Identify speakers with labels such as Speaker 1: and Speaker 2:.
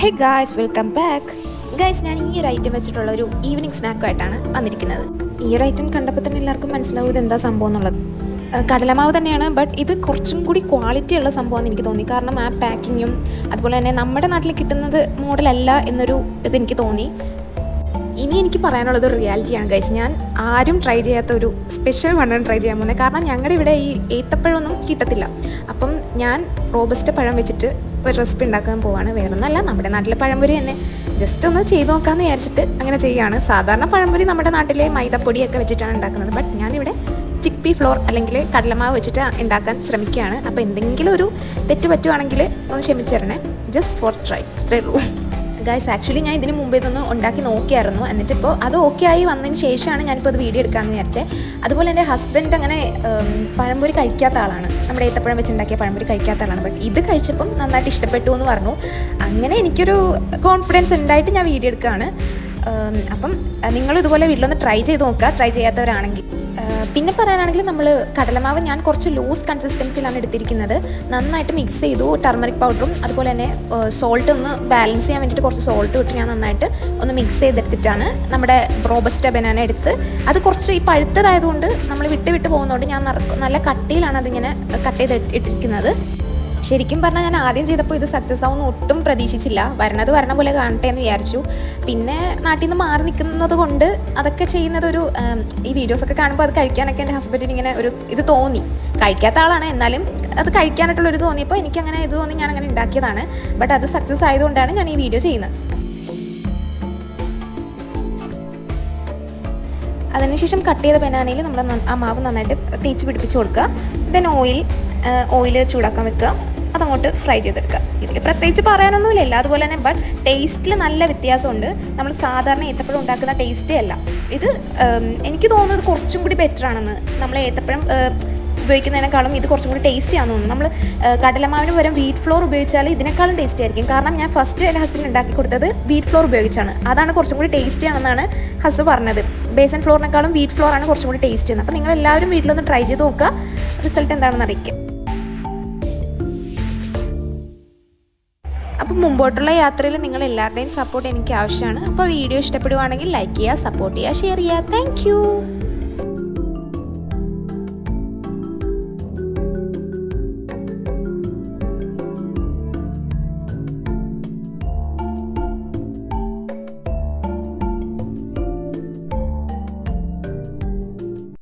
Speaker 1: Hey guys welcome back guys ഞാൻ ഈ ഒരു ഐറ്റം വെച്ചിട്ടുള്ള ഒരു ഈവനിങ് സ്നാക്കുമായിട്ടാണ് വന്നിരിക്കുന്നത്. ഈ ഒരു ഐറ്റം കണ്ടപ്പോൾ തന്നെ എല്ലാവർക്കും മനസ്സിലാവും ഇത് എന്താ സംഭവം എന്നുള്ളത്. കടലമാവ് തന്നെയാണ് ബട്ട് ഇത് കുറച്ചും കൂടി ക്വാളിറ്റി ഉള്ള സംഭവം എന്ന് എനിക്ക് തോന്നി. കാരണം ആ പാക്കിങ്ങും അതുപോലെ തന്നെ നമ്മുടെ നാട്ടിൽ കിട്ടുന്നത് മോഡലല്ല എന്നൊരു ഇത് എനിക്ക് തോന്നി. ഇനി എനിക്ക് പറയാനുള്ളത് റിയാലിറ്റിയാണ് ഗൈസ് ഞാൻ ആരും ട്രൈ ചെയ്യാത്ത ഒരു സ്പെഷ്യൽ വണ്ണാണ് ട്രൈ ചെയ്യാൻ പോകുന്നത്. കാരണം ഞങ്ങളുടെ ഇവിടെ ഈ ഏത്തപ്പഴമൊന്നും കിട്ടത്തില്ല. അപ്പം ഞാൻ റോബസ്റ്റ് പഴം വെച്ചിട്ട് ഒരു റെസിപ്പി ഉണ്ടാക്കാൻ പോവാണ്. വേറൊന്നല്ല നമ്മുടെ നാട്ടിലെ പഴംപൊരി തന്നെ. ജസ്റ്റ് ഒന്ന് ചെയ്ത് നോക്കാമെന്ന് വിചാരിച്ചിട്ട് അങ്ങനെ ചെയ്യുകയാണ് സാധാരണ പഴംപൊരി നമ്മുടെ നാട്ടിലെ മൈദപ്പൊടിയൊക്കെ വെച്ചിട്ടാണ് ഉണ്ടാക്കുന്നത്. ബട്ട് ഞാനിവിടെ ചിപ്പി ഫ്ലോർ അല്ലെങ്കിൽ കടലമാവ് വെച്ചിട്ട് ഉണ്ടാക്കാൻ ശ്രമിക്കുകയാണ്. അപ്പോൾ എന്തെങ്കിലും ഒരു തെറ്റ് പറ്റുവാണെങ്കിൽ ഒന്ന് ക്ഷമിച്ചു തരണേ ജസ്റ്റ് ഫോർ ട്രൈ ഇത്രേ ഉള്ളൂ. ഗൈസ് ആക്ച്വലി ഞാൻ ഇതിന് മുമ്പ് ഇതൊന്ന് ഉണ്ടാക്കി നോക്കിയായിരുന്നു. എന്നിട്ടിപ്പോൾ അത് ഓക്കെ ആയി വന്നതിന് ശേഷമാണ് ഞാനിപ്പോൾ അത് വീഡിയോ എടുക്കാമെന്ന് വിചാരിച്ചത് അതുപോലെ എന്റെ ഹസ്ബൻഡ് അങ്ങനെ പഴംപൊരി കഴിക്കാത്ത ആളാണ്. നമ്മുടെ ഏത്തപ്പഴം വെച്ചുണ്ടാക്കിയ പഴംപൊരി കഴിക്കാത്ത ആളാണ്. ബട്ട് ഇത് കഴിച്ചപ്പം നന്നായിട്ട് ഇഷ്ടപ്പെട്ടു എന്ന് പറഞ്ഞു. അങ്ങനെ എനിക്കൊരു കോൺഫിഡൻസ് ഉണ്ടായിട്ട് ഞാൻ വീഡിയോ എടുക്കുകയാണ് അപ്പം നിങ്ങൾ ഇതുപോലെ വീട്ടിലൊന്ന് ട്രൈ ചെയ്ത് നോക്കുക. ട്രൈ ചെയ്യാത്തവരാണെങ്കിൽ. പിന്നെ പറയാനാണെങ്കിൽ നമ്മൾ കടലമാവ് ഞാൻ കുറച്ച് ലൂസ് കൺസിസ്റ്റൻസിയിലാണ് എടുത്തിരിക്കുന്നത്. നന്നായിട്ട് മിക്സ് ചെയ്തു ടർമറിക് പൗഡറും അതുപോലെ തന്നെ സോൾട്ട് ഒന്ന് ബാലൻസ് ചെയ്യാൻ വേണ്ടിയിട്ട് കുറച്ച് സോൾട്ട് ഇട്ട് ഞാൻ നന്നായിട്ട് ഒന്ന് മിക്സ് ചെയ്തെടുത്തിട്ടാണ് നമ്മുടെ റോബസ്റ്റ ബനാന എടുത്ത്. അത് കുറച്ച് ഈ പഴുത്തതായതുകൊണ്ട് നമ്മൾ വിട്ട് വിട്ട് പോകുന്നതുകൊണ്ട് ഞാൻ നല്ല കട്ടിയിലാണ് അതിങ്ങനെ കട്ട് ചെയ്ത് ഇട്ടിരിക്കുന്നത്. ശരിക്കും പറഞ്ഞാൽ ഞാൻ ആദ്യം ചെയ്തപ്പോൾ ഇത് സക്സസ് ആവുമെന്ന് ഒട്ടും പ്രതീക്ഷിച്ചില്ല. വരണത് വരണ പോലെ കാണട്ടെ എന്ന് വിചാരിച്ചു. പിന്നെ നാട്ടിൽ നിന്ന് മാറി നിൽക്കുന്നത് കൊണ്ട് അതൊക്കെ ചെയ്യുന്നത് ഒരു ഈ വീഡിയോസൊക്കെ കാണുമ്പോൾ അത് കഴിക്കാനൊക്കെ എന്റെ ഹസ്ബൻഡിന് ഇങ്ങനെ ഒരു ഇത് തോന്നി. കഴിക്കാത്ത ആളാണ് എന്നാലും അത് കഴിക്കാനായിട്ടുള്ളൊരു തോന്നിയപ്പോൾ എനിക്കങ്ങനെ ഇത് തോന്നി ഞാൻ അങ്ങനെ ഉണ്ടാക്കിയതാണ്. ബട്ട് അത് സക്സസ് ആയതുകൊണ്ടാണ് ഞാൻ ഈ വീഡിയോ ചെയ്യുന്നത്. അതിനുശേഷം കട്ട് ചെയ്ത ബനാനയിൽ നമ്മൾ ആ മാവ് നന്നായിട്ട് തേച്ച് പിടിപ്പിച്ച് കൊടുക്കുക. ദെൻ ഓയിൽ ഓയിൽ ചൂടാക്കാൻ വെക്കുക. അതങ്ങോട്ട് ഫ്രൈ ചെയ്തെടുക്കുക. ഇതിൽ പ്രത്യേകിച്ച് പറയാനൊന്നുമില്ല അതുപോലെ തന്നെ ബട്ട് ടേസ്റ്റിൽ നല്ല വ്യത്യാസമുണ്ട്. നമ്മൾ സാധാരണ ഏത്തപ്പഴം ഉണ്ടാക്കുന്ന ടേസ്റ്റേ അല്ല. ഇത് എനിക്ക് തോന്നുന്നത് കുറച്ചും കൂടി ബെറ്റർ ആണെന്ന് നമ്മൾ ഏത്തപ്പഴം ഉപയോഗിക്കുന്നതിനേക്കാളും ഇത് കുറച്ചും കൂടി ടേസ്റ്റി ആണെന്ന് നമ്മൾ കടലമാവിന് പകരം വീറ്റ് ഫ്ലോർ ഉപയോഗിച്ചാൽ ഇതിനേക്കാളും ടേസ്റ്റി ആയിരിക്കും. കാരണം ഞാൻ ഫസ്റ്റ് എന്റെ ഹസ്ബൻഡ് ഉണ്ടാക്കി കൊടുത്തത് വീറ്റ് ഫ്ലോർ ഉപയോഗിച്ചാണ്. അതാണ് കുറച്ചും കൂടി ടേസ്റ്റി ആണെന്നാണ് ഹസ് പറഞ്ഞത്. ബേസൻ ഫ്ലോറിനേക്കാളും വീറ്റ് ഫ്ലോർ ആണ് കുറച്ചും കൂടി ടേസ്റ്റ് ചെയ്യുന്നത്. അപ്പോൾ നിങ്ങൾ എല്ലാവരും വീട്ടിലൊന്ന് ട്രൈ ചെയ്ത് നോക്കുക. റിസൾട്ട് എന്താണെന്ന് അറിയിക്കുക അപ്പോൾ മുമ്പോട്ടുള്ള യാത്രയിൽ നിങ്ങൾ എല്ലാവരുടെയും സപ്പോർട്ട് എനിക്ക് ആവശ്യമാണ് അപ്പോൾ വീഡിയോ ഇഷ്ടപ്പെടുവാണെങ്കിൽ ലൈക്ക് ചെയ്യുക സപ്പോർട്ട് ചെയ്യുക ഷെയർ ചെയ്യുക. താങ്ക്